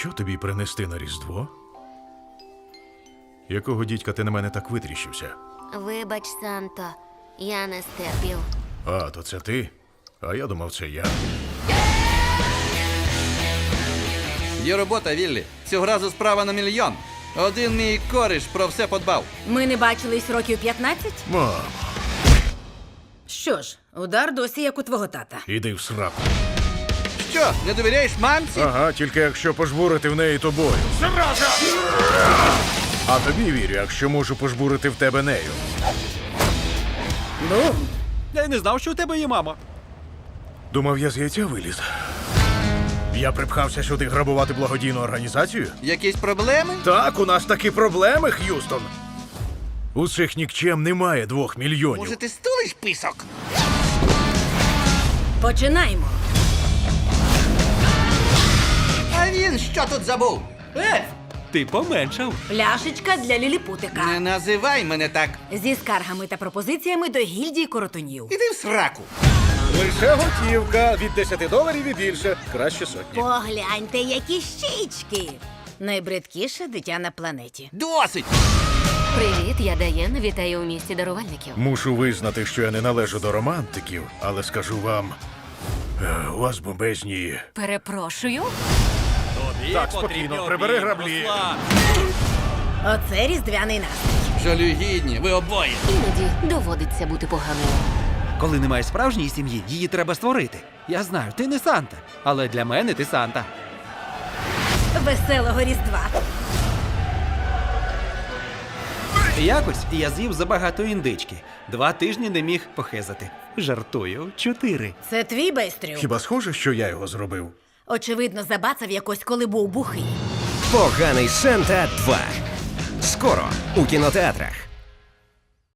Що тобі принести на Різдво? Якого дідька ти на мене так витріщився? Вибач, Санто, я не стерпів. А, то це ти? А я думав, це я. Є робота, Віллі. Цього разу справа на мільйон. Один мій кориш про все подбав. Ми не бачились років 15? Мам, Що ж, удар досі як у твого тата. іди в сраку. Що, не довіряєш мамці? Ага, тільки якщо пожбурити в неї тобою. Зараза! А тобі вірю, якщо можу пожбурити в тебе нею. Бум! Я й не знав, що у тебе є мама. Думав, я з яйця виліз. Я припхався сюди грабувати благодійну організацію? Якісь проблеми? Так, у нас такі проблеми, Х'юстон. У цих нікчем немає двох мільйонів. Може, ти стулиш писок? Починаємо. Що тут забув? Ельф! Ти поменшав. Пляшечка для ліліпутика. Не називай мене так. Зі скаргами та пропозиціями до гільдії коротунів. Іди в сраку. Лише готівка від 10 доларів і більше. Краще сотні. Погляньте, які щічки! Найбридкіше дитя на планеті. Досить! Привіт, я Даєн. Вітаю у місті дарувальників. Мушу визнати, що я не належу до романтиків, але скажу вам. е, У вас бомбезні. Перепрошую. Тобі Так, спокійно, прибери граблі. Оце різдвяний настрій. Жалюгідні, ви обоє. Іноді доводиться бути поганою. Коли немає справжньої сім'ї, її треба створити. Я знаю, ти не Санта, але для мене ти Санта. Веселого різдва. Якось я з'їв забагато індички. Два тижні не міг похезати. Жартую, чотири. Це твій байстрю. Хіба схоже, що я його зробив? Очевидно, забацав якось, коли був бухий. Поганий Санта 2. Скоро у кінотеатрах.